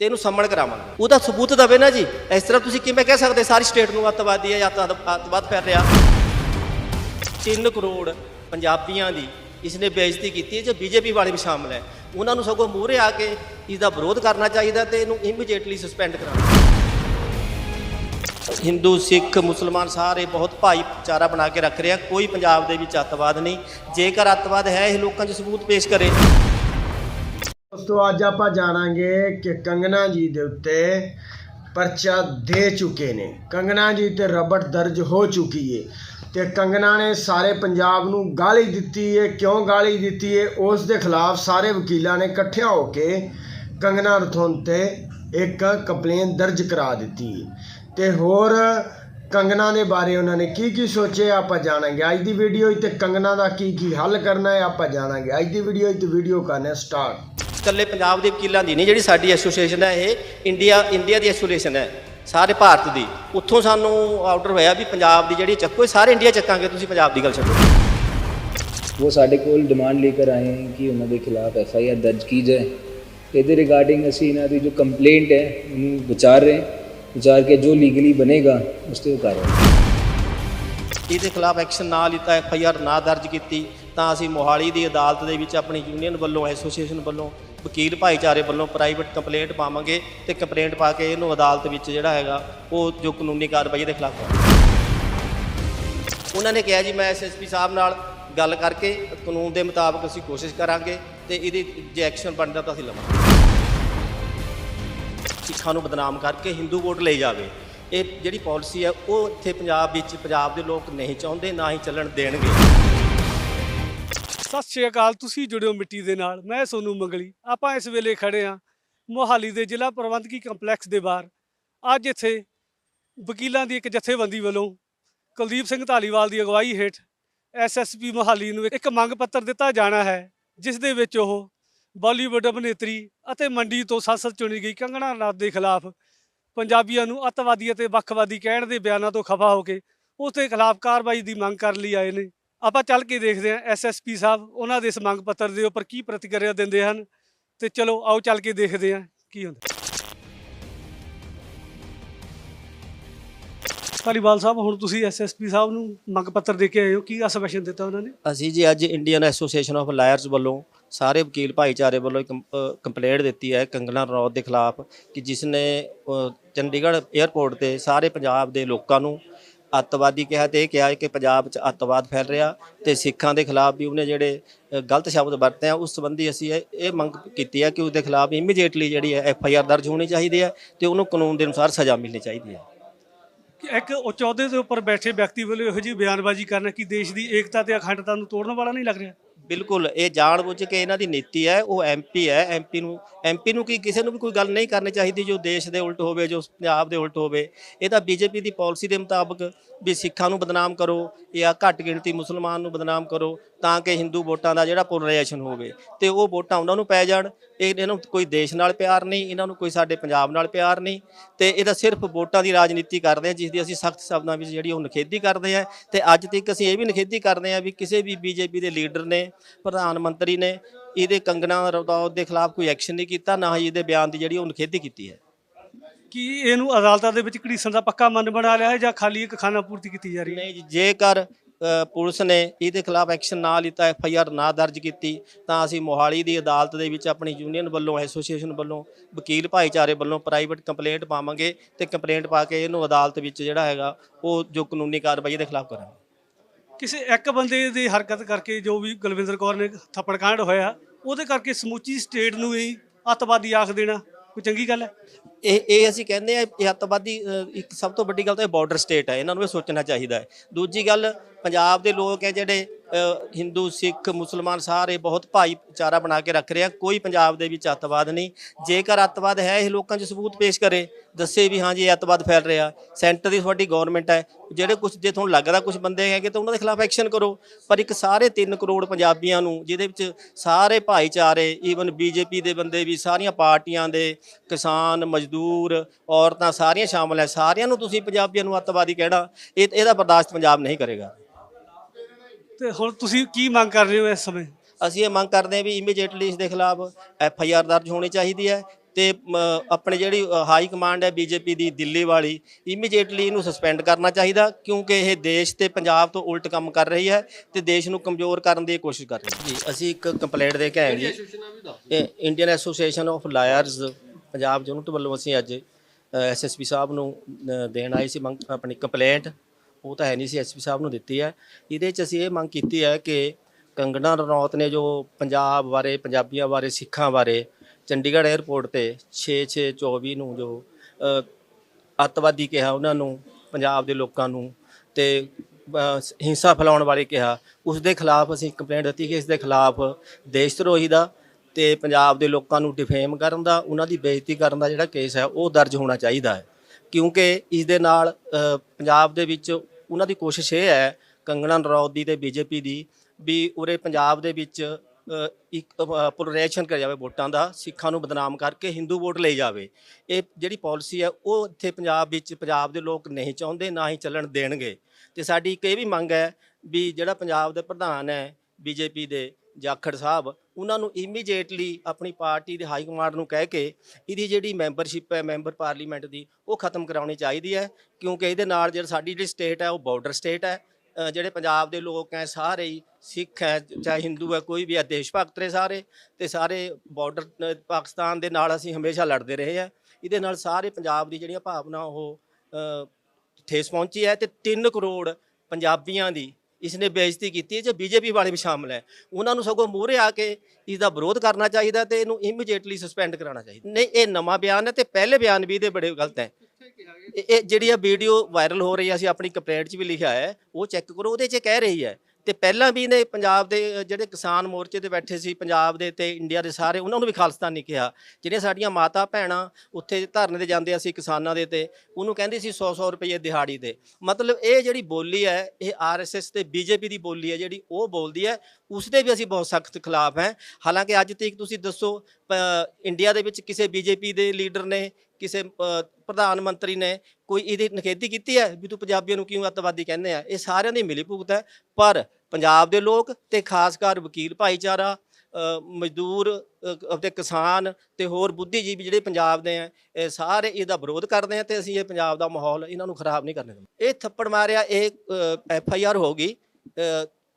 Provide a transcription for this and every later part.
ਤੇ ਇਹਨੂੰ ਸੰਮਣ ਕਰਾਵਾਂਗੇ। ਉਹਦਾ ਸਬੂਤ ਦਵੇ ਨਾ ਜੀ। ਇਸ ਤਰ੍ਹਾਂ ਤੁਸੀਂ ਕਿਵੇਂ ਕਹਿ ਸਕਦੇ? ਸਾਰੀ ਸਟੇਟ ਨੂੰ ਅੱਤਵਾਦੀ ਹੈ ਜਾਂ ਅੱਤਵਾਦ ਫੈਲ ਰਿਹਾ। 3 ਕਰੋੜ ਪੰਜਾਬੀਆਂ ਦੀ ਇਸਨੇ ਬੇਇੱਜ਼ਤੀ ਕੀਤੀ ਹੈ, ਜੇ ਬੀਜੇਪੀ ਵਾਲੇ ਵੀ ਸ਼ਾਮਲ ਹੈ। ਉਹਨਾਂ ਨੂੰ ਸਗੋਂ ਮੂਹਰੇ ਆ ਕੇ ਇਸ ਦਾ ਵਿਰੋਧ ਕਰਨਾ ਚਾਹੀਦਾ ਤੇ ਇਹਨੂੰ ਇਮੀਡੀਏਟਲੀ ਸਸਪੈਂਡ ਕਰਾਉਣਾ। ਹਿੰਦੂ, ਸਿੱਖ, ਮੁਸਲਮਾਨ ਸਾਰੇ ਬਹੁਤ ਭਾਈਚਾਰਾ ਬਣਾ ਕੇ ਰੱਖ ਰਹੇ। ਆ ਕੋਈ ਪੰਜਾਬ ਦੇ ਵਿੱਚ ਅੱਤਵਾਦ ਨਹੀਂ। ਜੇਕਰ ਅੱਤਵਾਦ ਹੈ, ਇਹ ਲੋਕਾਂ 'ਚ ਸਬੂਤ ਪੇਸ਼ ਕਰੇ। ਦੋਸਤੋ ਅੱਜ ਆਪਾਂ ਜਾਣਾਂਗੇ ਕਿ ਕੰਗਨਾ ਜੀ ਦੇ ਉੱਤੇ ਪਰਚਾ ਦੇ ਚੁੱਕੇ ਨੇ। ਕੰਗਨਾ ਜੀ ਤੇ ਰਬਟ ਦਰਜ ਹੋ ਚੁੱਕੀ ਏ ਤੇ ਕੰਗਨਾ ਨੇ ਸਾਰੇ ਪੰਜਾਬ ਨੂੰ ਗਾਲੀ ਦਿੱਤੀ ਏ। ਕਿਉਂ ਗਾਲੀ ਦਿੱਤੀ ਏ? ਉਸ ਦੇ ਖਿਲਾਫ ਸਾਰੇ ਵਕੀਲਾਂ ਨੇ ਇਕੱਠਿਆਂ ਹੋ ਕੇ ਕੰਗਨਾ ਰਥੋਂ ਤੇ ਇੱਕ ਕੰਪਲੇਨ ਦਰਜ ਕਰਾ ਦਿੱਤੀ ਏ। ਤੇ ਹੋਰ ਕੰਗਨਾ ਦੇ ਬਾਰੇ ਉਹਨਾਂ ਨੇ ਕੀ ਕੀ ਸੋਚਿਆ ਆਪਾਂ ਜਾਣਾਂਗੇ। ਅੱਜ ਦੀ ਵੀਡੀਓ 'ਚ ਤੇ ਕੰਗਨਾ ਦਾ ਕੀ ਕੀ ਹੱਲ ਕਰਨਾ ਹੈ ਆਪਾਂ ਜਾਣਾਂਗੇ। ਅੱਜ ਦੀ ਵੀਡੀਓ 'ਚ ਵੀਡੀਓ ਕਰਨਾ ਸਟਾਰਟ ਇਕੱਲੇ ਪੰਜਾਬ ਦੇ ਵਕੀਲਾਂ ਦੀ ਨਹੀਂ ਜਿਹੜੀ ਸਾਡੀ ਐਸੋਸੀਏਸ਼ਨ ਹੈ ਇਹ ਇੰਡੀਆ ਇੰਡੀਆ ਦੀ ਐਸੋਸੀਏਸ਼ਨ ਹੈ ਸਾਰੇ ਭਾਰਤ ਦੀ। ਉੱਥੋਂ ਸਾਨੂੰ ਆਰਡਰ ਹੋਇਆ ਵੀ ਪੰਜਾਬ ਦੀ ਜਿਹੜੀ ਚੱਕੋ ਸਾਰੇ ਇੰਡੀਆ ਚੱਕਾਂਗੇ ਤੁਸੀਂ ਪੰਜਾਬ ਦੀ ਗੱਲ ਛੱਡੋ। वो ਸਾਡੇ ਕੋਲ ਡਿਮਾਂਡ ਲੈ ਕੇ ਆਏ ਹਨ ਕਿ ਉਹਨਾਂ ਦੇ ਖਿਲਾਫ ਐਫ ਆਈ ਆਰ ਦਰਜ ਕੀ ਜਾਏ। ਇਹਦੇ ਰਿਗਾਰਡਿੰਗ ਅਸੀਂ ਇਹਨਾਂ ਦੀ ਜੋ ਕੰਪਲੇਂਟ ਹੈ ਉਹਨੂੰ ਵਿਚਾਰ ਰਹੇ ਹਾਂ। ਵਿਚਾਰ ਕੇ ਜੋ ਲੀਗਲੀ ਬਣੇਗਾ, ਉਸ ਤੇ ਉਹ ਕਾਰਵਾਈ ਇਹਦੇ ਖਿਲਾਫ ਐਕਸ਼ਨ ਨਾ ਲਿੱਤਾ ਐਫ ਆਈ ਆਰ ਨਾ ਦਰਜ ਕੀਤੀ, ਤਾਂ ਅਸੀਂ ਮੋਹਾਲੀ ਦੀ ਅਦਾਲਤ ਦੇ ਵਿੱਚ ਆਪਣੀ ਯੂਨੀਅਨ ਵੱਲੋਂ ਐਸੋਸੀਏਸ਼ਨ ਵੱਲੋਂ, ਵਕੀਲ ਭਾਈਚਾਰੇ ਵੱਲੋਂ ਪ੍ਰਾਈਵੇਟ ਕੰਪਲੇਂਟ ਪਾਵਾਂਗੇ ਤੇ ਕੰਪਲੇਂਟ ਪਾ ਕੇ ਇਹਨੂੰ ਅਦਾਲਤ ਵਿੱਚ ਜਿਹੜਾ ਹੈਗਾ, ਉਹ ਜੋ ਕਾਨੂੰਨੀ ਕਾਰਵਾਈ ਦੇ ਖਿਲਾਫ ਕਰਾਂਗੇ। ਉਹਨਾਂ ਨੇ ਕਿਹਾ ਜੀ, ਮੈਂ ਐਸਐਸਪੀ ਸਾਹਿਬ ਨਾਲ ਗੱਲ ਕਰਕੇ ਕਾਨੂੰਨ ਦੇ ਮੁਤਾਬਕ ਅਸੀਂ ਕੋਸ਼ਿਸ਼ ਕਰਾਂਗੇ ਤੇ ਇਹਦੀ ਜੇ ਐਕਸ਼ਨ ਬਣਦਾ ਤਾਂ ਅਸੀਂ ਲਵਾਂਗੇ। ਸਿੱਖਾਂ ਨੂੰ ਬਦਨਾਮ ਕਰਕੇ ਹਿੰਦੂ ਵੋਟ ਲਈ ਜਾਵੇ। ਇਹ ਜਿਹੜੀ ਪਾਲਿਸੀ ਹੈ, ਉਹ ਇੱਥੇ ਪੰਜਾਬ ਵਿੱਚ, ਪੰਜਾਬ ਦੇ ਲੋਕ ਨਹੀਂ ਚਾਹੁੰਦੇ, ਨਾ ਹੀ ਚੱਲਣ ਦੇਣਗੇ। ਸਤਿ ਸ਼੍ਰੀ ਅਕਾਲ, ਤੁਸੀਂ ਜੁੜਿਓ ਮਿੱਟੀ ਦੇ ਨਾਲ। ਮੈਂ ਸੋਨੂ ਮੰਗਲੀ। ਆਪਾਂ ਇਸ ਵੇਲੇ ਖੜੇ ਆ ਮੋਹਾਲੀ ਦੇ ਜ਼ਿਲ੍ਹਾ ਪ੍ਰਬੰਧਕੀ ਕੰਪਲੈਕਸ ਦੇ ਬਾਹਰ। ਅੱਜ ਇੱਥੇ ਵਕੀਲਾਂ ਦੀ ਇੱਕ ਜਥੇਬੰਦੀ ਵੱਲੋਂ ਕੁਲਦੀਪ ਸਿੰਘ ਧਾਲੀਵਾਲ ਦੀ ਅਗਵਾਈ ਹੇਠ ਐਸਐਸਪੀ ਮੋਹਾਲੀ ਨੂੰ ਇੱਕ ਮੰਗ ਪੱਤਰ ਦਿੱਤਾ ਜਾਣਾ ਹੈ, ਜਿਸ ਦੇ ਵਿੱਚ ਉਹ ਬਾਲੀਵੁੱਡ ਅਭਿਨੇਤਰੀ ਅਤੇ ਮੰਡੀ ਤੋਂ ਸੰਸਦ ਚੁਣੀ ਗਈ ਕੰਗਣਾ ਰਣੌਤ ਦੇ ਖਿਲਾਫ। ਪੰਜਾਬੀਆਂ ਨੂੰ ਅੱਤਵਾਦੀ ਅਤੇ ਵੱਖਵਾਦੀ ਕਹਿਣ ਦੇ ਬਿਆਨਾਂ ਤੋਂ ਖਫਾ ਹੋ ਕੇ ਉਸ ਦੇ ਖਿਲਾਫ ਕਾਰਵਾਈ ਦੀ ਮੰਗ ਕਰਨ ਲਈ ਆਏ ਨੇ। ਆਪਾਂ ਚੱਲ ਕੇ ਦੇਖਦੇ ਹਾਂ ਐਸਐਸਪੀ ਸਾਹਿਬ, ਉਹਨਾਂ ਦੇ ਇਸ ਮੰਗ ਪੱਤਰ ਦੇ ਉੱਪਰ ਕੀ ਪ੍ਰਤੀਕਿਰਿਆ ਦਿੰਦੇ ਹਨ। ਤੇ ਚਲੋ ਆਓ ਚੱਲ ਕੇ ਦੇਖਦੇ ਹਾਂ ਕੀ ਹੁੰਦਾ। ਧਾਲੀਵਾਲ ਸਾਹਿਬ, ਹੁਣ ਤੁਸੀਂ ਐਸਐਸਪੀ ਸਾਹਿਬ ਨੂੰ ਮੰਗ ਪੱਤਰ ਦੇ ਕੇ ਆਏ ਹੋ, ਕੀ ਆਸਵਾਸ਼ਨ ਦਿੱਤਾ ਉਹਨਾਂ ਨੇ? ਅਸੀਂ ਜੀ ਅੱਜ ਇੰਡੀਅਨ ਐਸੋਸੀਏਸ਼ਨ ਆਫ ਲਾਇਰਸ ਵੱਲੋਂ ਸਾਰੇ ਵਕੀਲ ਭਾਈਚਾਰੇ ਵੱਲੋਂ ਇੱਕ ਕੰਪਲੇਂਟ ਦਿੱਤੀ ਹੈ ਕੰਗਨਾ ਰਣੌਤ ਦੇ ਖਿਲਾਫ ਕਿ ਜਿਸ ਨੇ ਚੰਡੀਗੜ੍ਹ 에ਅਰਪੋਰਟ ਤੇ ਸਾਰੇ ਪੰਜਾਬ ਦੇ ਲੋਕਾਂ ਨੂੰ ਅੱਤਵਾਦੀ ਕਿਹਾ ਤੇ ਇਹ ਕਿਹਾ ਕਿ ਪੰਜਾਬ 'ਚ ਅੱਤਵਾਦ ਫੈਲ ਰਿਹਾ ਤੇ ਸਿੱਖਾਂ ਦੇ ਖਿਲਾਫ ਵੀ ਉਹਨੇ ਜਿਹੜੇ ਗਲਤ ਸ਼ਬਦ ਵਰਤੇ ਆ, ਉਸ ਸੰਬੰਧੀ ਅਸੀਂ ਇਹ ਮੰਗ ਕੀਤੀ ਹੈ ਕਿ ਉਹਦੇ ਖਿਲਾਫ ਇਮੀਡੀਏਟਲੀ ਜਿਹੜੀ ਹੈ ਐਫ ਆਈ ਆਰ ਦਰਜ ਹੋਣੀ ਚਾਹੀਦੀ ਹੈ ਤੇ ਉਹਨੂੰ ਕਾਨੂੰਨ ਦੇ ਅਨੁਸਾਰ ਸਜ਼ਾ ਮਿਲਣੀ ਚਾਹੀਦੀ ਹੈ। ਇੱਕ ਉੱਚ ਅਹੁਦੇ ਦੇ ਉੱਪਰ ਬੈਠੇ ਵਿਅਕਤੀ ਵੱਲੋਂ ਇਹੋ ਜਿਹੀ ਬਿਆਨਬਾਜ਼ੀ ਕਰਨਾ ਕਿ ਦੇਸ਼ ਦੀ ਏਕਤਾ ਤੇ ਅਖੰਡਤਾ ਨੂੰ ਤੋੜਨ ਵਾਲਾ ਨਹੀਂ ਲੱਗ ਰਿਹਾ। ਬਿਲਕੁਲ, ਇਹ ਜਾਣਬੁੱਝ ਕੇ ਇਹਨਾਂ ਦੀ ਨੀਤੀ ਹੈ, ਉਹ ਐਮਪੀ ਹੈ ਐਮਪੀ ਨੂੰ ਐਮਪੀ ਨੂੰ ਕੀ ਕਿਸੇ ਨੂੰ ਵੀ ਕੋਈ ਗੱਲ ਨਹੀਂ ਕਰਨੀ ਚਾਹੀਦੀ, ਜੋ ਦੇਸ਼ ਦੇ ਉਲਟ ਹੋਵੇ, ਜੋ ਪੰਜਾਬ ਦੇ ਉਲਟ ਹੋਵੇ। ਇਹ ਤਾਂ ਬੀਜੇਪੀ ਦੀ ਪਾਲਿਸੀ ਦੇ ਮੁਤਾਬਕ ਵੀ ਸਿੱਖਾਂ ਨੂੰ ਬਦਨਾਮ ਕਰੋ ਜਾਂ ਘੱਟ ਗਿਣਤੀ ਮੁਸਲਮਾਨ ਨੂੰ ਬਦਨਾਮ ਕਰੋ, ਤਾਂ ਕਿ ਹਿੰਦੂ ਵੋਟਾਂ ਦਾ ਜਿਹੜਾ ਪੋਲਰਾਈਜੇਸ਼ਨ ਹੋਵੇ। ਤੇ ਉਹ ਵੋਟਾਂ ਉਹਨਾਂ ਨੂੰ ਪੈ ਜਾਣ, ਇਹ ਇਹਨਾਂ ਨੂੰ ਕੋਈ ਦੇਸ਼ ਨਾਲ ਪਿਆਰ ਨਹੀਂ, ਇਹਨਾਂ ਨੂੰ ਕੋਈ ਸਾਡੇ ਪੰਜਾਬ ਨਾਲ ਪਿਆਰ ਨਹੀਂ। ਤੇ ਇਹਦਾ ਸਿਰਫ ਵੋਟਾਂ ਦੀ ਰਾਜਨੀਤੀ ਕਰਦੇ ਆ, ਜਿਸ ਦੀ ਅਸੀਂ ਸਖਤ ਸ਼ਬਦਾਂ ਵਿੱਚ ਜਿਹੜੀ ਉਹ ਨਿਖੇਧੀ ਕਰਦੇ ਆ। ਤੇ ਅੱਜ ਤੱਕ ਅਸੀਂ ਇਹ ਵੀ ਨਿਖੇਧੀ ਕਰਦੇ ਆ ਵੀ ਕਿਸੇ ਵੀ ਬੀਜੇਪੀ ਦੇ ਲੀਡਰ ਨੇ ਪ੍ਰਧਾਨ ਮੰਤਰੀ ਨੇ ਇਹਦੇ ਕੰਗਨਾ ਰਣੌਤ ਦੇ ਖਿਲਾਫ ਕੋਈ ਐਕਸ਼ਨ ਨਹੀਂ ਕੀਤਾ ਨਾ ਹੀ ਇਹਦੇ ਬਿਆਨ ਦੀ ਜਿਹੜੀ ਉਹ ਨਿਖੇਧੀ ਕੀਤੀ ਹੈ। ਕੀ ਇਹਨੂੰ ਅਦਾਲਤਾਂ ਦੇ ਵਿੱਚ ਘੜੀਸਣ ਦਾ ਪੱਕਾ ਮਨ ਬਣਾ ਲਿਆ ਹੈ ਜਾਂ ਖਾਲੀ ਇੱਕ ਖਾਨਾ ਪੂਰਤੀ ਕੀਤੀ ਜਾ ਰਹੀ ਹੈ? ਨਹੀਂ ਜੀ ਜੇਕਰ ਅ, ਪੁਲਿਸ ਨੇ ਇਹਦੇ ਖਿਲਾਫ ਐਕਸ਼ਨ ਨਾ ਲਿੱਤਾ ਐਫ ਆਈ ਆਰ ਨਾ ਦਰਜ ਕੀਤੀ ਤਾਂ ਅਸੀਂ ਮੋਹਾਲੀ ਦੀ ਅਦਾਲਤ ਦੇ ਵਿੱਚ ਆਪਣੀ ਯੂਨੀਅਨ ਵੱਲੋਂ ਐਸੋਸੀਏਸ਼ਨ ਵੱਲੋਂ ਵਕੀਲ ਭਾਈਚਾਰੇ ਵੱਲੋਂ ਪ੍ਰਾਈਵੇਟ ਕੰਪਲੇਂਟ ਪਾਵਾਂਗੇ ਤੇ ਕੰਪਲੇਂਟ ਪਾ ਕੇ ਇਹਨੂੰ ਅਦਾਲਤ ਵਿੱਚ ਜਿਹੜਾ ਹੈਗਾ ਉਹ ਜੋ ਕਾਨੂੰਨੀ ਕਾਰਵਾਈ ਦੇ ਖਿਲਾਫ ਕਰਾਂਗੇ। ਕਿਸੇ ਇੱਕ ਬੰਦੇ ਦੀ ਹਰਕਤ ਕਰਕੇ ਜੋ ਵੀ ਕੁਲਵਿੰਦਰ ਕੌਰ ਨੇ ਥੱਪੜ ਕਾਂਡ ਹੋਇਆ, ਉਹਦੇ ਕਰਕੇ ਸਮੁੱਚੀ ਸਟੇਟ ਨੂੰ ਹੀ ਅੱਤਵਾਦੀ ਆਖ ਦੇਣਾ, ਕੋਈ ਚੰਗੀ ਗੱਲ ਹੈ? ਇਹ ਇਹ ਅਸੀਂ ਕਹਿੰਦੇ ਆ ਇਹ ਅੱਤਵਾਦੀ ਇੱਕ ਸਭ ਤੋਂ ਵੱਡੀ ਗੱਲ ਤਾਂ ਇਹ ਬਾਰਡਰ ਸਟੇਟ ਹੈ, ਇਹਨਾਂ ਨੂੰ ਇਹ ਸੋਚਣਾ ਚਾਹੀਦਾ ਹੈ। ਦੂਜੀ ਗੱਲ ਪੰਜਾਬ ਦੇ ਲੋਕ ਹੈ ਜਿਹੜੇ ਹਿੰਦੂ, ਸਿੱਖ, ਮੁਸਲਮਾਨ ਸਾਰੇ ਬਹੁਤ ਭਾਈਚਾਰਾ ਬਣਾ ਕੇ ਰੱਖ ਰਹੇ ਆ। ਕੋਈ ਪੰਜਾਬ ਦੇ ਵਿੱਚ ਅੱਤਵਾਦ ਨਹੀਂ। ਜੇਕਰ ਅੱਤਵਾਦ ਹੈ, ਇਹ ਲੋਕਾਂ 'ਚ ਸਬੂਤ ਪੇਸ਼ ਕਰੇ, ਦੱਸੇ ਵੀ ਹਾਂ ਜੀ, ਇਹ ਅੱਤਵਾਦ ਫੈਲ ਰਿਹਾ। ਸੈਂਟਰ ਦੀ ਤੁਹਾਡੀ ਗਵਰਨਮੈਂਟ ਹੈ। ਜਿਹੜੇ ਕੁਝ ਜੇ ਤੁਹਾਨੂੰ ਲੱਗਦਾ ਕੁਝ ਬੰਦੇ ਹੈਗੇ ਤਾਂ ਉਹਨਾਂ ਦੇ ਖਿਲਾਫ ਐਕਸ਼ਨ ਕਰੋ। ਪਰ ਇੱਕ ਸਾਰੇ 3 ਕਰੋੜ ਪੰਜਾਬੀਆਂ ਨੂੰ, ਜਿਹਦੇ ਵਿੱਚ ਸਾਰੇ ਭਾਈਚਾਰੇ ਈਵਨ ਬੀਜੇਪੀ ਦੇ ਬੰਦੇ ਵੀ, ਸਾਰੀਆਂ ਪਾਰਟੀਆਂ ਦੇ ਕਿਸਾਨ, ਮਜ਼ਦੂਰ, ਔਰਤਾਂ ਸਾਰੀਆਂ ਸ਼ਾਮਲ ਹੈ। ਸਾਰਿਆਂ ਨੂੰ ਤੁਸੀਂ ਪੰਜਾਬੀਆਂ ਨੂੰ ਅੱਤਵਾਦੀ ਕਹਿਣਾ, ਇਹ, ਇਹਦਾ ਬਰਦਾਸ਼ਤ ਪੰਜਾਬ ਨਹੀਂ ਕਰੇਗਾ। ਤੇ ਹੁਣ ਤੁਸੀਂ ਕੀ ਮੰਗ ਕਰ ਰਹੇ ਹੋ ਇਸ ਸਮੇਂ? ਅਸੀਂ ਇਹ ਮੰਗ ਕਰਦੇ ਹਾਂ ਵੀ ਇਮੀਡੀਏਟਲੀ ਇਸ ਦੇ ਖਿਲਾਫ ਐਫ ਆਈ ਆਰ ਦਰਜ ਹੋਣੀ ਚਾਹੀਦੀ ਹੈ ਤੇ ਆਪਣੇ ਜਿਹੜੀ ਹਾਈ ਕਮਾਂਡ ਹੈ ਬੀਜੇਪੀ ਦੀ ਦਿੱਲੀ ਵਾਲੀ ਇਮੀਡੀਏਟਲੀ ਇਹਨੂੰ ਸਸਪੈਂਡ ਕਰਨਾ ਚਾਹੀਦਾ ਕਿਉਂਕਿ ਇਹ ਦੇਸ਼ ਤੇ ਪੰਜਾਬ ਤੋਂ ਉਲਟ ਕੰਮ ਕਰ ਰਹੀ ਹੈ ਤੇ ਦੇਸ਼ ਨੂੰ ਕਮਜ਼ੋਰ ਕਰਨ ਦੀ ਕੋਸ਼ਿਸ਼ ਕਰ ਰਹੀ ਹੈ। ਜੀ ਅਸੀਂ ਇੱਕ ਕੰਪਲੇਂਟ ਦੇ ਕੇ ਆਏ ਜੀ। Indian association of lawyers Punjab unit ਵੱਲੋਂ ਅਸੀਂ ਅੱਜ ਐਸਐਸਪੀ ਸਾਹਿਬ ਨੂੰ ਦੇਣ ਆਏ ਸੀ ਮੰਗ ਆਪਣੀ ਕੰਪਲੇਂਟ ਉਹ ਤਾਂ ਹੈ ਨਹੀਂ ਸੀ ਐਸਪੀ ਸਾਹਿਬ ਨੂੰ ਦਿੱਤੀ ਹੈ। ਇਹਦੇ 'ਚ ਅਸੀਂ ਇਹ ਮੰਗ ਕੀਤੀ ਹੈ ਕਿ ਕੰਗਣਾ ਰਣੌਤ ਨੇ ਜੋ ਪੰਜਾਬ ਬਾਰੇ, ਪੰਜਾਬੀਆਂ ਬਾਰੇ, ਸਿੱਖਾਂ ਬਾਰੇ ਚੰਡੀਗੜ੍ਹ 에ਅਰਪੋਰਟ ਤੇ 6624 ਨੂੰ ਜੋ ਅੱਤਵਾਦੀ ਕਿਹਾ ਉਹਨਾਂ ਨੂੰ, ਪੰਜਾਬ ਦੇ ਲੋਕਾਂ ਨੂੰ ਤੇ ਹਿੰਸਾ ਫੈਲਾਉਣ ਬਾਰੇ ਕਿਹਾ, ਉਸ ਦੇ ਖਿਲਾਫ ਅਸੀਂ ਕੰਪਲੇਂਟ ਦਿੱਤੀ ਕਿ ਇਸ ਦੇ ਖਿਲਾਫ ਦੇਸ਼ ਧਰੋਹੀ ਦਾ ਤੇ ਪੰਜਾਬ ਦੇ ਲੋਕਾਂ ਨੂੰ ਡਿਫੇਮ ਕਰਨ ਦਾ, ਉਹਨਾਂ ਦੀ ਬੇਇੱਜ਼ਤੀ ਕਰਨ ਦਾ ਜਿਹੜਾ ਕੇਸ ਹੈ, ਉਹ ਦਰਜ ਹੋਣਾ ਚਾਹੀਦਾ ਹੈ। ਕਿਉਂਕਿ ਇਸ ਦੇ ਨਾਲ ਪੰਜਾਬ ਦੇ ਵਿੱਚ ਉਹਨਾਂ ਦੀ ਕੋਸ਼ਿਸ਼ ਇਹ ਹੈ ਕੰਗਣਾ ਰਣੌਤ ਦੀ ਤੇ ਬੀਜੇਪੀ ਦੀ ਵੀ ਉਰੇ ਪੰਜਾਬ ਦੇ ਵਿੱਚ ਇੱਕ ਪੋਲਰਾਈਜੇਸ਼ਨ ਕਰਿਆ ਜਾਵੇ ਵੋਟਾਂ ਦਾ, ਸਿੱਖਾਂ ਨੂੰ ਬਦਨਾਮ ਕਰਕੇ ਹਿੰਦੂ ਵੋਟ ਲਈ ਜਾਵੇ। ਇਹ ਜਿਹੜੀ ਪਾਲਿਸੀ ਹੈ, ਉਹ ਇੱਥੇ ਪੰਜਾਬ ਵਿੱਚ, ਪੰਜਾਬ ਦੇ ਲੋਕ ਨਹੀਂ ਚਾਹੁੰਦੇ, ਨਾ ਹੀ ਚੱਲਣ ਦੇਣਗੇ। ਤੇ ਸਾਡੀ ਇੱਕ ਇਹ ਵੀ ਮੰਗ ਹੈ ਵੀ ਜਿਹੜਾ ਪੰਜਾਬ ਦੇ ਪ੍ਰਧਾਨ ਹੈ, ਬੀਜੇਪੀ ਦੇ ਜਾਖੜ ਸਾਹਿਬ ਉਹਨਾਂ ਨੂੰ ਇਮੀਡੀਏਟਲੀ ਆਪਣੀ ਪਾਰਟੀ ਦੇ ਹਾਈ ਕਮਾਂਡ ਨੂੰ ਕਹਿ ਕੇ ਇਹਦੀ ਜਿਹੜੀ ਮੈਂਬਰਸ਼ਿਪ ਹੈ ਮੈਂਬਰ ਪਾਰਲੀਮੈਂਟ ਦੀ, ਉਹ ਖਤਮ ਕਰਾਉਣੀ ਚਾਹੀਦੀ ਹੈ। ਕਿਉਂਕਿ ਇਹਦੇ ਨਾਲ ਜਿਹੜਾ ਸਾਡੀ ਜਿਹੜੀ ਸਟੇਟ ਹੈ, ਉਹ ਬਾਰਡਰ ਸਟੇਟ ਹੈ। ਜਿਹੜੇ ਪੰਜਾਬ ਦੇ ਲੋਕ ਹੈ, ਸਾਰੇ ਹੀ ਸਿੱਖ ਹੈ, ਚਾਹੇ ਹਿੰਦੂ ਹੈ, ਕੋਈ ਵੀ ਹੈ, ਦੇਸ਼ ਭਗਤ ਨੇ ਸਾਰੇ ਤੇ ਸਾਰੇ ਬਾਰਡਰ ਪਾਕਿਸਤਾਨ ਦੇ ਨਾਲ ਅਸੀਂ ਹਮੇਸ਼ਾ ਲੜਦੇ ਰਹੇ ਆ ਇਹਦੇ ਨਾਲ ਸਾਰੇ ਪੰਜਾਬ ਦੀ ਜਿਹੜੀਆਂ ਭਾਵਨਾ ਉਹ ਠੇਸ ਪਹੁੰਚੀ ਹੈ ਤੇ 3 ਕਰੋੜ ਪੰਜਾਬੀਆਂ ਦੀ ਇਸ ਨੇ ਬੇਇੱਜ਼ਤੀ ਕੀਤੀ ਹੈ, ਜੇ ਬੀਜੇਪੀ ਵਾਲੇ ਵੀ ਸ਼ਾਮਲ ਹੈ। ਉਹਨਾਂ ਨੂੰ ਸਗੋਂ ਮੂਹਰੇ ਆ ਕੇ ਇਸ ਦਾ ਵਿਰੋਧ ਕਰਨਾ ਚਾਹੀਦਾ ਤੇ ਇਹਨੂੰ ਇਮੀਡੀਏਟਲੀ ਸਸਪੈਂਡ ਕਰਾਉਣਾ ਚਾਹੀਦਾ। ਨਹੀਂ, ਇਹ ਨਵਾਂ ਬਿਆਨ ਹੈ ਤੇ ਪਹਿਲੇ ਬਿਆਨ ਵੀ ਇਹਦੇ ਬੜੇ ਗਲਤ ਹੈ। ਇਹ ਇਹ ਜਿਹੜੀ ਆ ਵੀਡੀਓ ਵਾਇਰਲ ਹੋ ਰਹੀ ਹੈ, ਅਸੀਂ ਆਪਣੀ ਕੰਪਲੇਂਟ 'ਚ ਵੀ ਲਿਖਿਆ ਹੈ, ਉਹ ਚੈੱਕ ਕਰੋ, ਉਹਦੇ 'ਚ ਕਹਿ ਰਹੀ ਹੈ ਤੇ ਪਹਿਲਾਂ ਵੀ ਇਹਨੇ ਪੰਜਾਬ ਦੇ ਜਿਹੜੇ ਕਿਸਾਨ ਮੋਰਚੇ ਤੇ ਬੈਠੇ ਸੀ, ਪੰਜਾਬ ਦੇ ਤੇ ਇੰਡੀਆ ਦੇ ਸਾਰੇ, ਉਹਨਾਂ ਨੂੰ ਵੀ ਖਾਲਿਸਤਾਨੀ ਕਿਹਾ। ਜਿਹੜੀਆਂ ਸਾਡੀਆਂ ਮਾਤਾ ਭੈਣਾਂ ਉੱਥੇ ਧਰਨੇ ਤੇ ਜਾਂਦੇ ਅਸੀਂ ਕਿਸਾਨਾਂ ਦੇ ਤੇ, ਉਹਨੂੰ ਕਹਿੰਦੇ ਸੀ 100 100 ਰੁਪਏ ਦਿਹਾੜੀ ਦੇ। ਮਤਲਬ ਇਹ ਜਿਹੜੀ ਬੋਲੀ ਹੈ, ਇਹ ਆਰਐਸਐਸ ਤੇ ਬੀਜੇਪੀ ਦੀ ਬੋਲੀ ਹੈ, ਜਿਹੜੀ ਉਹ ਬੋਲਦੀ ਹੈ, ਉਸ ਦੇ ਵੀ ਅਸੀਂ ਬਹੁਤ ਸਖਤ ਖਿਲਾਫ ਹੈ। ਹਾਲਾਂਕਿ ਅੱਜ ਤੱਕ ਤੁਸੀਂ ਦੱਸੋ ਇੰਡੀਆ ਦੇ ਵਿੱਚ ਕਿਸੇ ਬੀਜੇਪੀ ਦੇ ਲੀਡਰ ਨੇ, ਕਿਸੇ ਪ੍ਰਧਾਨ ਮੰਤਰੀ ਨੇ ਕੋਈ ਇਹਦੀ ਨਿਖੇਧੀ ਕੀਤੀ ਹੈ ਵੀ ਤੂੰ ਪੰਜਾਬੀਆਂ ਨੂੰ ਕਿਉਂ ਅੱਤਵਾਦੀ ਕਹਿੰਦੇ ਆ? ਇਹ ਸਾਰਿਆਂ ਦੀ ਮਿਲੀ ਭੁਗਤ ਹੈ। ਪਰ ਪੰਜਾਬ ਦੇ ਲੋਕ ਤੇ ਖਾਸ ਕਰ ਵਕੀਲ ਭਾਈਚਾਰਾ ਮਜ਼ਦੂਰ ਅਤੇ ਕਿਸਾਨ ਤੇ ਹੋਰ ਬੁੱਧੀਜੀਵੀ ਜਿਹੜੇ ਪੰਜਾਬ ਦੇ ਆ, ਇਹ ਸਾਰੇ ਇਹਦਾ ਵਿਰੋਧ ਕਰਦੇ ਆ ਤੇ ਅਸੀਂ ਇਹ ਪੰਜਾਬ ਦਾ ਮਾਹੌਲ ਇਹਨਾਂ ਨੂੰ ਖਰਾਬ ਨਹੀਂ ਕਰਨ ਦਿੰਦੇ। ਇਹ ਥੱਪੜ ਮਾਰਿਆ, ਇਹ ਐਫ ਆਈ ਆਰ ਹੋ ਗਈ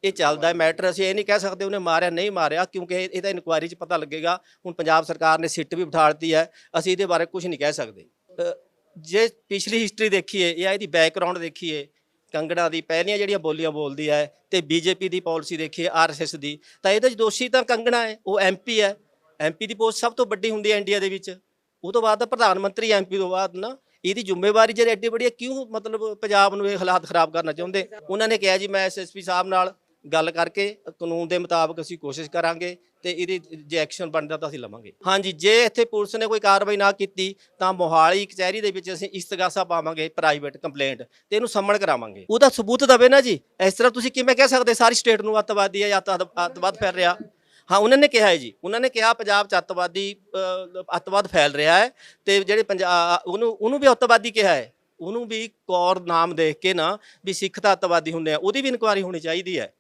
ਇਹ ਚੱਲਦਾ ਮੈਟਰ ਅਸੀਂ ਇਹ ਨਹੀਂ ਕਹਿ ਸਕਦੇ ਉਹਨੇ ਮਾਰਿਆ ਨਹੀਂ ਮਾਰਿਆ ਕਿਉਂਕਿ ਇਹ- ਇਹਦਾ ਇਨਕੁਆਇਰੀ 'ਚ ਪਤਾ ਲੱਗੇਗਾ, ਹੁਣ ਪੰਜਾਬ ਸਰਕਾਰ ਨੇ ਸਿੱਟ ਵੀ ਬਿਠਾ ਦਿੱਤੀ ਹੈ, ਅਸੀਂ ਇਹਦੇ ਬਾਰੇ ਕੁਝ ਨਹੀਂ ਕਹਿ ਸਕਦੇ। ਜੇ ਪਿਛਲੀ ਹਿਸਟਰੀ ਦੇਖੀਏ, ਜਾਂ ਇਹਦੀ ਬੈਕਗ੍ਰਾਉਂਡ ਦੇਖੀਏ ਕੰਗਣਾ ਦੀ, ਪਹਿਲੀਆਂ ਜਿਹੜੀਆਂ ਬੋਲੀਆਂ ਬੋਲਦੀ ਹੈ ਤੇ ਬੀਜੇਪੀ ਦੀ ਪਾਲਿਸੀ ਦੇਖੀਏ ਆਰਐਸਐਸ ਦੀ, ਤਾਂ ਇਹਦੇ 'ਚ ਦੋਸ਼ੀ ਤਾਂ ਕੰਗਣਾ ਹੈ, ਉਹ ਐਮਪੀ ਹੈ। ਐਮਪੀ ਦੀ ਪੋਸਟ ਸਭ ਤੋਂ ਵੱਡੀ ਹੁੰਦੀ ਹੈ ਇੰਡੀਆ ਦੇ ਵਿੱਚ। ਉਹ ਤੋਂ ਬਾਅਦ ਤਾਂ ਪ੍ਰਧਾਨ ਮੰਤਰੀ ਐਮਪੀ ਤੋਂ ਬਾਅਦ ਨਾ, ਇਹਦੀ ਜ਼ਿੰਮੇਵਾਰੀ ਜਿਹੜੇ ਐਡੀ ਵੱਡੀ ਕਿਉਂ ਮਤਲਬ ਪੰਜਾਬ ਨੂੰ ਇਹ ਹਾਲਾਤ ਖਰਾਬ ਕਰਨਾ ਚਾਹੁੰਦੇ? ਉਹਨਾਂ ਨੇ ਕਿਹਾ ਜੀ ਮੈਂ ਐਸਐਸਪੀ ਸਾਹਿਬ ਨਾਲ ਗੱਲ ਕਰਕੇ ਕਾਨੂੰਨ ਦੇ ਮੁਤਾਬਕ ਅਸੀਂ ਕੋਸ਼ਿਸ਼ ਕਰਾਂਗੇ। ਤੇ ਇਹਦੀ ਜੇ ਐਕਸ਼ਨ ਬਣਦਾ ਤਾਂ ਅਸੀਂ ਲਵਾਂਗੇ। ਹਾਂਜੀ, ਜੇ ਇੱਥੇ ਪੁਲਿਸ ਨੇ ਕੋਈ ਕਾਰਵਾਈ ਨਾ ਕੀਤੀ, ਤਾਂ ਮੋਹਾਲੀ ਕਚਹਿਰੀ ਦੇ ਵਿੱਚ ਅਸੀਂ ਇਸਤਗਾਸਾ ਪਾਵਾਂਗੇ ਪ੍ਰਾਈਵੇਟ ਕੰਪਲੇਂਟ ਤੇ ਇਹਨੂੰ ਸੰਮਣ ਕਰਾਵਾਂਗੇ। ਉਹਦਾ ਸਬੂਤ ਦਵੇ ਨਾ ਜੀ। ਇਸ ਤਰ੍ਹਾਂ ਤੁਸੀਂ ਕਿਵੇਂ ਕਹਿ ਸਕਦੇ, ਸਾਰੀ ਸਟੇਟ ਨੂੰ ਅੱਤਵਾਦੀ ਹੈ ਜਾਂ ਅੱਤਵਾਦ ਫੈਲ ਰਿਹਾ? ਹਾਂ, ਉਹਨਾਂ ਨੇ ਕਿਹਾ ਹੈ ਜੀ। ਉਹਨਾਂ ਨੇ ਕਿਹਾ ਪੰਜਾਬ ਚ ਅੱਤਵਾਦੀ ਅੱਤਵਾਦ ਫੈਲ ਰਿਹਾ ਹੈ ਤੇ ਜਿਹੜੇ ਪੰਜਾਬ ਉਹਨੂੰ ਉਹਨੂੰ ਵੀ ਅੱਤਵਾਦੀ ਕਿਹਾ ਹੈ। ਉਹਨੂੰ ਵੀ ਕੌਰ ਨਾਮ ਦੇਖ ਕੇ ਨਾ ਵੀ ਸਿੱਖ ਤਾਂ ਅੱਤਵਾਦੀ ਹੁੰਦੇ ਆ, ਉਹਦੀ ਵੀ ਇਨਕੁਆਇਰੀ ਹੋਣੀ ਚਾਹੀਦੀ ਹੈ।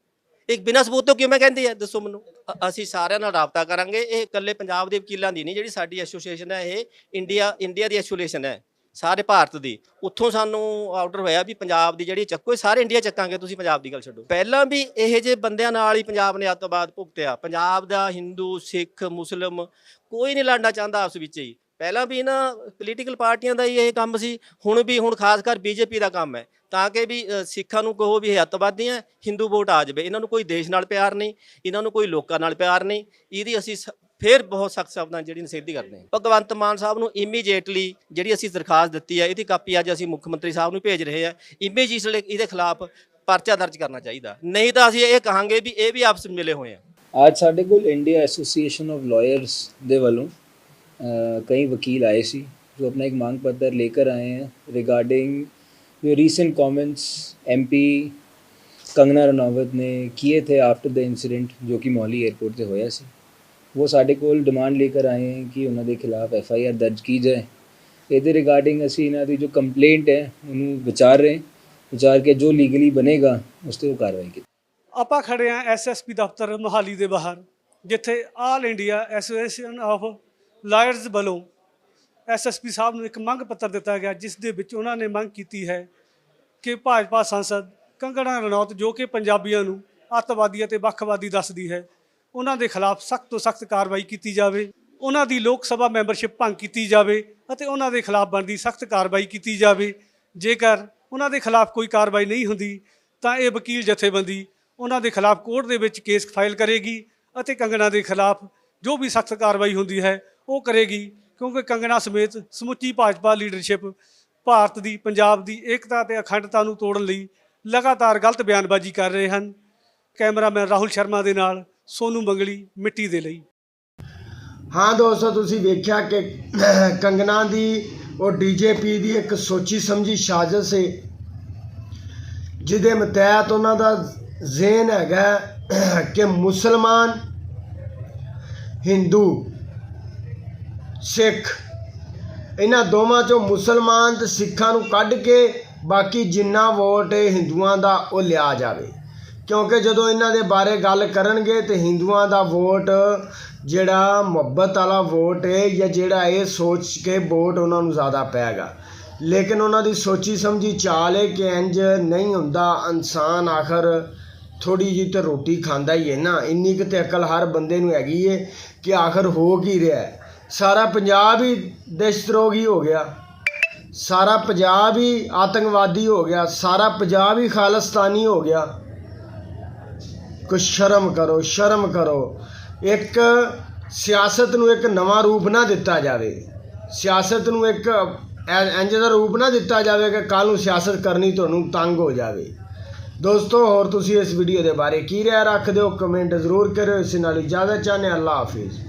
ਇਹ ਬਿਨਾਂ ਸਬੂਤ ਤੋਂ ਕਿਵੇਂ ਕਹਿੰਦੀ ਹੈ ਦੱਸੋ ਮੈਨੂੰ। ਅਸੀਂ ਸਾਰਿਆਂ ਨਾਲ ਰਾਬਤਾ ਕਰਾਂਗੇ। ਇਹ ਇਕੱਲੇ ਪੰਜਾਬ ਦੇ ਵਕੀਲਾਂ ਦੀ ਨਹੀਂ, ਜਿਹੜੀ ਸਾਡੀ ਐਸੋਸੀਏਸ਼ਨ ਹੈ, ਇਹ ਇੰਡੀਆ ਇੰਡੀਆ ਦੀ ਐਸੋਸੀਏਸ਼ਨ ਹੈ, ਸਾਰੇ ਭਾਰਤ ਦੀ। ਉੱਥੋਂ ਸਾਨੂੰ ਆਰਡਰ ਹੋਇਆ ਵੀ ਪੰਜਾਬ ਦੀ ਜਿਹੜੀ ਚੱਕੋ ਸਾਰੇ ਇੰਡੀਆ ਚੱਕਾਂਗੇ, ਤੁਸੀਂ ਪੰਜਾਬ ਦੀ ਗੱਲ ਛੱਡੋ। ਪਹਿਲਾਂ ਵੀ ਇਹੋ ਜਿਹੇ ਬੰਦਿਆਂ ਨਾਲ ਹੀ ਪੰਜਾਬ ਨੇ ਅੱਤਵਾਦ ਭੁਗਤਿਆ। ਪੰਜਾਬ ਦਾ ਹਿੰਦੂ, ਸਿੱਖ, ਮੁਸਲਮ ਕੋਈ ਨਹੀਂ ਲੜਨਾ ਚਾਹੁੰਦਾ ਆਪਸ ਵਿੱਚ ਹੀ। ਪਹਿਲਾਂ ਵੀ ਨਾ ਪੋਲੀਟੀਕਲ ਪਾਰਟੀਆਂ ਦਾ ਹੀ ਇਹ ਕੰਮ ਸੀ, ਹੁਣ ਵੀ, ਹੁਣ ਖਾਸ ਕਰ ਬੀਜੇਪੀ ਦਾ ਕੰਮ ਹੈ। ਤਾਂ ਕਿ ਵੀ ਸਿੱਖਾਂ ਨੂੰ ਕਹੋ ਵੀ ਇਹ ਅੱਤਵਾਦੀ ਹੈ ਹਿੰਦੂ ਵੋਟ ਆ ਜਾਵੇ। ਇਹਨਾਂ ਨੂੰ ਕੋਈ ਦੇਸ਼ ਨਾਲ ਪਿਆਰ ਨਹੀਂ, ਇਹਨਾਂ ਨੂੰ ਕੋਈ ਲੋਕਾਂ ਨਾਲ ਪਿਆਰ ਨਹੀਂ। ਇਹਦੀ ਅਸੀਂ ਸ- ਫਿਰ ਬਹੁਤ ਸਖਤ ਸ਼ਬਦਾਂ ਨਾਲ ਜਿਹੜੀ ਨਿਖੇਧੀ ਕਰਦੇ ਹਾਂ। ਭਗਵੰਤ ਮਾਨ ਸਾਹਿਬ ਨੂੰ ਇਮੀਡੀਏਟਲੀ ਜਿਹੜੀ ਅਸੀਂ ਦਰਖਾਸਤ ਦਿੱਤੀ ਹੈ, ਇਹਦੀ ਕਾਪੀ ਅੱਜ ਅਸੀਂ ਮੁੱਖ ਮੰਤਰੀ ਸਾਹਿਬ ਨੂੰ ਭੇਜ ਰਹੇ ਹਾਂ। ਇਮੀਡੀਏਟਲੀ ਇਹਦੇ ਖਿਲਾਫ ਪਰਚਾ ਦਰਜ ਕਰਨਾ ਚਾਹੀਦਾ। ਨਹੀਂ ਤਾਂ ਅਸੀਂ ਇਹ ਕਹਾਂਗੇ ਵੀ ਇਹ ਵੀ ਆਪਸ ਵਿੱਚ ਮਿਲੇ ਹੋਏ ਆ ਅੱਜ ਸਾਡੇ ਕੋਲ ਇੰਡੀਆ ਐਸੋਸੀਏਸ਼ਨ ਆਫ ਲਾਇਰਸ ਦੇ ਵੱਲੋਂ कई वकील आए सी जो अपना एक मांग पत्र लेकर आए हैं रिगार्डिंग जो recent comments MP Kangana Ranaut ਨੇ ਕੀਏ ਥੇ ਆਫਟਰ ਦਾ ਇਨਸੀਡੈਂਟ ਜੋ ਕਿ ਮੌਲੀ 에ਅਰਪੋਰਟ ਤੇ ਹੋਇਆ ਸੀ। ਉਹ ਸਾਡੇ ਕੋਲ ਡਿਮਾਂਡ ਲੈ ਕੇ ਆਏ ਹਨ ਕਿ ਉਹਨਾਂ ਦੇ ਖਿਲਾਫ ਐਫ ਆਈ ਆਰ ਦਰਜ ਕੀ ਜਾਏ। ਇਹਦੇ ਰਿਗਾਰਡਿੰਗ ਅਸੀਂ ਇਹਨਾਂ ਦੀ ਜੋ ਕੰਪਲੇਂਟ ਹੈ, ਉਹਨੂੰ ਵਿਚਾਰ ਰਹੇ ਵਿਚਾਰ ਕੇ ਜੋ ਲੀਗਲੀ ਬਨੇਗਾ ਉਸ ਤੇ ਉਹ ਕਾਰਵਾਈ ਕੀਤੀ। ਆਪਾਂ ਖੜੇ ਆ ਐਸਐਸਪੀ ਦਫ਼ਤਰ ਮੋਹਾਲੀ ਦੇ ਬਾਹਰ, ਜਿੱਥੇ all India association of lawyers ਵੱਲੋਂ ਐਸਐਸਪੀ ਸਾਹਿਬ ਨੂੰ ਇੱਕ ਮੰਗ ਪੱਤਰ ਦਿੱਤਾ ਗਿਆ, ਜਿਸ ਦੇ ਵਿੱਚ ਉਹਨਾਂ ਨੇ ਮੰਗ ਕੀਤੀ ਹੈ ਕਿ ਭਾਜਪਾ ਸੰਸਦ ਕੰਗਣਾ ਰਣੌਤ, ਜੋ ਕਿ ਪੰਜਾਬੀਆਂ ਨੂੰ ਅੱਤਵਾਦੀ ਅਤੇ ਵੱਖਵਾਦੀ ਦੱਸਦੀ ਹੈ, ਉਹਨਾਂ ਦੇ ਖਿਲਾਫ ਸਖਤ ਤੋਂ ਸਖਤ ਕਾਰਵਾਈ ਕੀਤੀ ਜਾਵੇ, ਉਹਨਾਂ ਦੀ ਲੋਕ ਸਭਾ ਮੈਂਬਰਸ਼ਿਪ ਭੰਗ ਕੀਤੀ ਜਾਵੇ ਅਤੇ ਉਹਨਾਂ ਦੇ ਖਿਲਾਫ ਬਣਦੀ ਸਖਤ ਕਾਰਵਾਈ ਕੀਤੀ ਜਾਵੇ। ਜੇਕਰ ਉਹਨਾਂ ਦੇ ਖਿਲਾਫ ਕੋਈ ਕਾਰਵਾਈ ਨਹੀਂ ਹੁੰਦੀ, ਤਾਂ ਇਹ ਵਕੀਲ ਜਥੇਬੰਦੀ ਉਹਨਾਂ ਦੇ ਖਿਲਾਫ ਕੋਰਟ ਦੇ ਵਿੱਚ ਕੇਸ ਫਾਈਲ ਕਰੇਗੀ ਅਤੇ ਕੰਗਣਾ ਦੇ ਖਿਲਾਫ ਜੋ ਵੀ ਸਖਤ ਕਾਰਵਾਈ ਹੁੰਦੀ ਹੈ ਉਹ ਕਰੇਗੀ, ਕਿਉਂਕਿ ਕੰਗਣਾ ਸਮੇਤ ਸਮੁੱਚੀ ਭਾਜਪਾ ਲੀਡਰਸ਼ਿਪ ਭਾਰਤ ਦੀ, ਪੰਜਾਬ ਦੀ ਏਕਤਾ ਤੇ ਅਖੰਡਤਾ ਨੂੰ ਤੋੜਨ ਲਈ ਲਗਾਤਾਰ ਗਲਤ ਬਿਆਨਬਾਜ਼ੀ ਕਰ ਰਹੇ ਹਨ। ਕੈਮਰਾਮੈਨ ਰਾਹੁਲ ਸ਼ਰਮਾ ਦੇ ਨਾਲ ਸੋਨੂ ਮੰਗਲੀ, ਮਿੱਟੀ ਦੇ ਲਈ। ਹਾਂ ਦੋਸਤੋ, ਤੁਸੀਂ ਵੇਖਿਆ ਕਿ ਕੰਗਨਾ ਦੀ, ਉਹ ਡੀਜੇਪੀ ਦੀ ਇੱਕ ਸੋਚੀ ਸਮਝੀ ਸਾਜ਼ਿਸ਼ ਹੈ ਜਿਹਦੇ ਮਤਹਿਤ ਉਹਨਾਂ ਦਾ ਜ਼ੇਨ ਹੈਗਾ ਕਿ ਮੁਸਲਮਾਨ, ਹਿੰਦੂ ਸਿੱਖ। ਇਹਨਾਂ ਦੋਵਾਂ ਚੋਂ ਮੁਸਲਮਾਨ ਤੇ ਸਿੱਖਾਂ ਨੂੰ ਕੱਢ ਕੇ ਬਾਕੀ ਜਿੰਨਾ ਵੋਟ ਹਿੰਦੂਆਂ ਦਾ ਉਹ ਲਿਆ ਜਾਵੇ। ਕਿਉਂਕਿ ਜਦੋਂ ਇਹਨਾਂ ਦੇ ਬਾਰੇ ਗੱਲ ਕਰਨਗੇ ਤੇ ਹਿੰਦੂਆਂ ਦਾ ਵੋਟ ਜਿਹੜਾ ਮੁਹੱਬਤ ਵਾਲਾ ਵੋਟ ਹੈ ਜਾਂ ਜਿਹੜਾ ਇਹ ਸੋਚ ਕੇ ਵੋਟ ਉਹਨਾਂ ਨੂੰ ਜ਼ਿਆਦਾ ਪੈਗਾ। ਲੇਕਿਨ ਉਹਨਾਂ ਦੀ ਸੋਚੀ ਸਮਝੀ ਚਾਲ ਹੈ ਕਿ ਇੰਜ ਨਹੀਂ ਹੁੰਦਾ, ਇਨਸਾਨ ਆਖਰ ਥੋੜੀ ਜਿਹੀ ਤੇ ਰੋਟੀ ਖਾਂਦਾ ਹੀ ਹੈ ਨਾ। ਇੰਨੀ ਕੁ ਤੇ ਅਕਲ ਹਰ ਬੰਦੇ ਨੂੰ ਹੈਗੀ ਹੈ ਕਿ ਆਖਰ ਹੋ ਕੀ ਰਿਹਾ। ਹੈ ਸਾਰਾ ਪੰਜਾਬ ਹੀ ਦੇਸ਼ਦਰੋਹੀ ਹੋ ਗਿਆ। ਸਾਰਾ ਪੰਜਾਬ ਹੀ ਆਤੰਕਵਾਦੀ ਹੋ ਗਿਆ। ਸਾਰਾ ਪੰਜਾਬ ਹੀ ਖਾਲਸਤਾਨੀ ਹੋ ਗਿਆ। ਕੁਛ ਸ਼ਰਮ ਕਰੋ ਸ਼ਰਮ ਕਰੋ। ਇੱਕ ਸਿਆਸਤ ਨੂੰ ਇੱਕ ਨਵਾਂ ਰੂਪ ਨਾ ਦਿੱਤਾ ਜਾਵੇ। ਸਿਆਸਤ ਨੂੰ ਇੱਕ ਐ- ਇੰਝ ਦਾ ਰੂਪ ਨਾ ਦਿੱਤਾ ਜਾਵੇ ਕਿ ਕੱਲ ਨੂੰ ਸਿਆਸਤ ਕਰਨੀ ਤੁਹਾਨੂੰ ਤੰਗ ਹੋ ਜਾਵੇ। ਦੋਸਤੋ, ਹੋਰ ਤੁਸੀਂ ਇਸ ਵੀਡੀਓ ਦੇ ਬਾਰੇ ਕੀ ਰਾਏ ਰੱਖਦੇ ਹੋ? ਕਮੈਂਟ ਜ਼ਰੂਰ ਕਰਿਓ। ਇਸ ਨਾਲ ਇਜਾਜ਼ਤ ਚਾਹਨੇ ਅੱਲਾ ਹਾਫਿਜ਼।